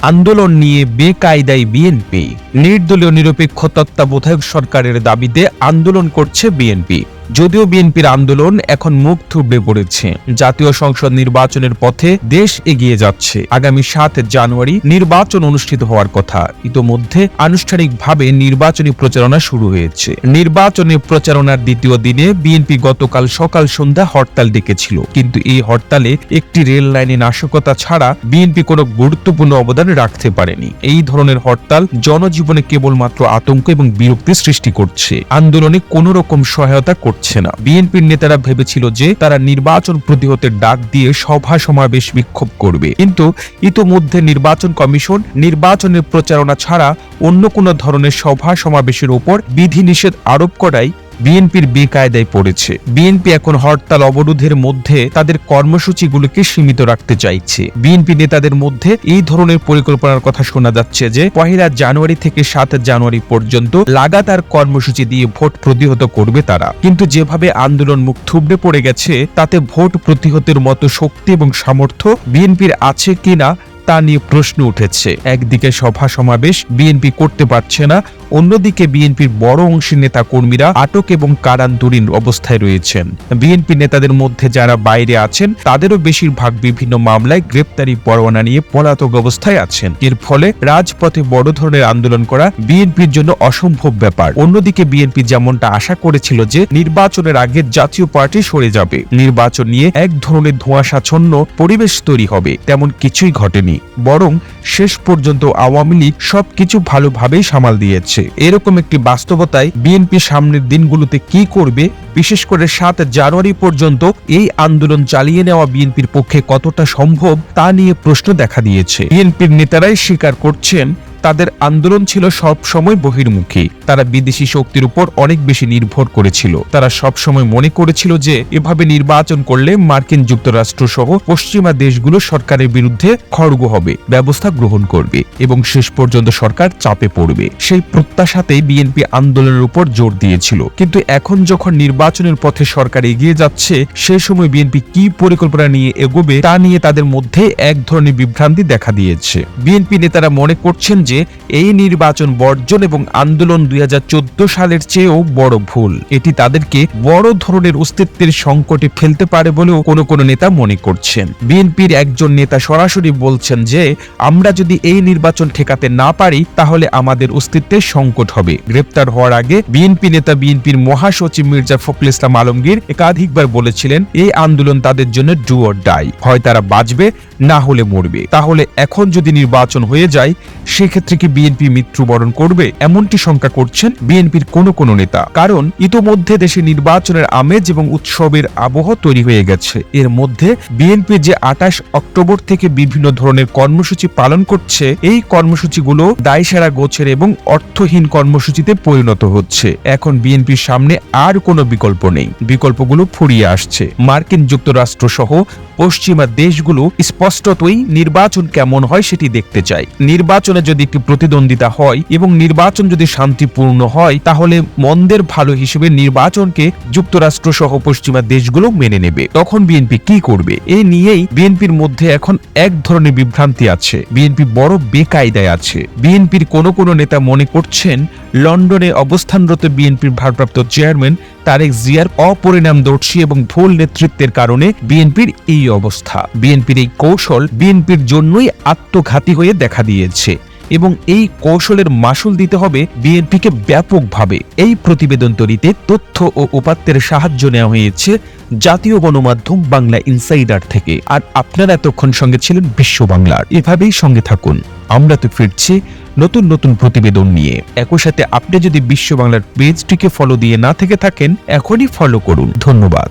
আন্দোলন নিয়ে বেকায়দায় বিএনপি নির্দলীয় নিরপেক্ষ তত্ত্বাবধায়ক সরকারের দাবিতে আন্দোলন করছে বিএনপি। যদিও বিএনপির আন্দোলন এখন মুখ থুবড়ে পড়েছে। জাতীয় সংসদ নির্বাচনের পথে দেশ এগিয়ে যাচ্ছে। আগামী সাত জানুয়ারি নির্বাচন অনুষ্ঠিত হওয়ার কথা। ইতোমধ্যে আনুষ্ঠানিকভাবে নির্বাচনী প্রচারণা শুরু হয়েছে। নির্বাচনী প্রচারণার দ্বিতীয় দিনে বিএনপি গতকাল সকাল সন্ধ্যা হরতাল ডেকেছিল। কিন্তু এই হরতালে একটি রেল লাইনে নাশকতা ছাড়া বিএনপি কোনো গুরুত্বপূর্ণ অবদান রাখতে পারেনি। এই ধরনের হরতাল জনজীবনে কেবলমাত্র আতঙ্ক এবং বিরক্তি সৃষ্টি করছে। আন্দোলনে কোনো রকম সহায়তা করছে না। বিএনপির নেতারা ভেবেছিল যে তারা নির্বাচন প্রতিহতের ডাক দিয়ে সভা সমাবেশ বিক্ষোভ করবে। কিন্তু ইতোমধ্যে নির্বাচন কমিশন নির্বাচনের প্রচারণা ছাড়া অন্য কোনো ধরনের সভা সমাবেশের উপর বিধিনিষেধ আরোপ করায় বিএনপির বেকায়দায় পড়েছে। বিএনপি এখন হরতাল অবরোধের মধ্যে তাদের কর্মসূচিগুলোকে সীমিত রাখতে চাইছে। বিএনপি নেতাদের মধ্যে এই ধরনের পরিকল্পনার কথা শোনা যাচ্ছে যে, পহেলা জানুয়ারি থেকে সাত জানুয়ারি পর্যন্ত লাগাতার কর্মসূচি দিয়ে ভোট প্রতিহত করবে তারা। কিন্তু যেভাবে আন্দোলন মুখ থুবড়ে পড়ে গেছে, তাতে ভোট প্রতিহতের মতো শক্তি এবং সামর্থ্য বিএনপির আছে কিনা তা নিয়ে প্রশ্ন উঠেছে। একদিকে সভা সমাবেশ বিএনপি করতে পারছে না অন্যদিকে বিএনপির বড় অংশের নেতা কর্মীরা আটক এবং কারান্তরীণ অবস্থায় রয়েছেন। বিএনপি নেতাদের মধ্যে যারা বাইরে আছেন, তাদেরও বেশিরভাগ বিভিন্ন মামলায় গ্রেপ্তারি পরোয়ানা নিয়ে পলাতক অবস্থায় আছেন। এর ফলে রাজপথে বড় ধরনের আন্দোলন করা বিএনপির জন্য অসম্ভব ব্যাপার। অন্যদিকে বিএনপি যেমনটা আশা করেছিল যে নির্বাচনের আগে জাতীয় পার্টি সরে যাবে। নির্বাচন নিয়ে এক ধরনের ধোঁয়াশাচ্ছন্ন পরিবেশ তৈরি হবে, তেমন কিছুই ঘটেনি। বরং শেষ পর্যন্ত আওয়ামী লীগ সবকিছু ভালোভাবেই সামাল দিয়েছে। এরকম একটি বাস্তবতায় বিএনপি সামনের দিনগুলোতে কি করবে বিশেষ করে সাত জানুয়ারি পর্যন্ত এই আন্দোলন চালিয়ে নেওয়া বিএনপির পক্ষে কতটা সম্ভব তা নিয়ে প্রশ্ন দেখা দিয়েছে। বিএনপির নেতারাই স্বীকার করছেন, তাদের আন্দোলন ছিল সব সময় বহির্মুখী। তারা বিদেশি শক্তির উপর অনেক বেশি নির্ভর করেছিল। তারা সব সময় মনে করেছিল যে, এভাবে নির্বাচন করলে মার্কিন যুক্তরাষ্ট্র সহ পশ্চিমা দেশগুলো সরকারের বিরুদ্ধে খড়গ হবে, ব্যবস্থা গ্রহণ করবে এবং শেষ পর্যন্ত সরকার চাপে পড়বে। সেই প্রত্যাশাতেই বিএনপি আন্দোলনের উপর জোর দিয়েছিল। কিন্তু এখন যখন নির্বাচনের পথে সরকার এগিয়ে যাচ্ছে সেই সময় বিএনপি কি পরিকল্পনা নিয়ে এগোবে তা নিয়ে তাদের মধ্যে এক ধরনের বিভ্রান্তি দেখা দিয়েছে। বিএনপি নেতারা মনে করছেন যে, এই নির্বাচন বর্জন এবং আন্দোলন দুই সালের চেয়েও বড় ভুল। এটি তাদেরকে বড় ধরনের অস্তিত্বের সংকটে ফেলতে পারে বলেও কোনো কোনো নেতা মনে করছেন। বিএনপির একজন নেতা সরাসরি বলছেন যে, আমরা যদি এই নির্বাচন ঠেকাতে না পারি, তাহলে আমাদের অস্তিত্বের সংকট হবে। গ্রেপ্তার হওয়ার আগে বিএনপি নেতা বিএনপির মহাসচিব মির্জা ফখরুল ইসলাম আলমগীর একাধিকবার বলেছিলেন, এই আন্দোলন তাদের জন্য ডু অর ডাই হয় তারা বাঁচবে না হলে মরবে। তাহলে এখন যদি নির্বাচন হয়ে যায়, সেক্ষেত্রে কি বিএনপি মৃত্যুবরণ করবে? এমনটি শঙ্কা করছেন বিএনপির কোনো কোনো নেতা। কারণ ইতোমধ্যে দেশে নির্বাচনের আমেজ এবং উৎসবের আবহ তৈরি হয়ে গেছে। এর মধ্যে বিএনপি যে আঠাশ অক্টোবর থেকে বিভিন্ন ধরনের কর্মসূচি পালন করছে, এই কর্মসূচিগুলো দায়সারা গোছের এবং অর্থহীন কর্মসূচিতে পরিণত হচ্ছে। এখন বিএনপির সামনে আর কোনো বিকল্প নেই। বিকল্পগুলো ফুরিয়ে আসছে। মার্কিন যুক্তরাষ্ট্র সহ পশ্চিমা দেশগুলো স্পষ্টতই নির্বাচন কেমন হয় সেটি দেখতে চায়। নির্বাচনে যদি একটি প্রতিদ্বন্দ্বিতা হয় এবং নির্বাচন যদি শান্তিপূর্ণ হয়, তাহলে মন্দের ভালো হিসেবে নির্বাচনকে যুক্তরাষ্ট্র সহ পশ্চিমা দেশগুলো মেনে নেবে। তখন বিএনপি কি করবে? এ নিয়েই বিএনপির মধ্যে এখন এক ধরনের বিভ্রান্তি আছে। বিএনপি বড় বেকায়দায় আছে। বিএনপির কোনো কোনো নেতা মনে করছেন, লন্ডনে অবস্থানরত বিএনপির ভারপ্রাপ্ত চেয়ারম্যান তারেক জিয়ার অপরিণামদর্শী এবং ভুল নেতৃত্বের কারণে বিএনপির এই অবস্থা। বিএনপির এই কৌশল বিএনপির জন্যই আত্মঘাতী হয়ে দেখা দিয়েছে এবং এই কৌশলের মাসুল দিতে হবে বিএনপিকে ব্যাপকভাবে। এই প্রতিবেদন তৈরিতে তথ্য ও উপাত্তের সাহায্য নেওয়া হয়েছে জাতীয় গণমাধ্যম বাংলা ইনসাইডার থেকে। আর আপনারা এতক্ষণ সঙ্গে ছিলেন বিশ্ব বাংলার। এভাবেই সঙ্গে থাকুন। আমরা তো ফিরছি নতুন নতুন প্রতিবেদন নিয়ে। একই সাথে আপনি যদি বিশ্ব বাংলার পেজটিকে ফলো দিয়ে না থেকে থাকেন, এখনই ফলো করুন। ধন্যবাদ।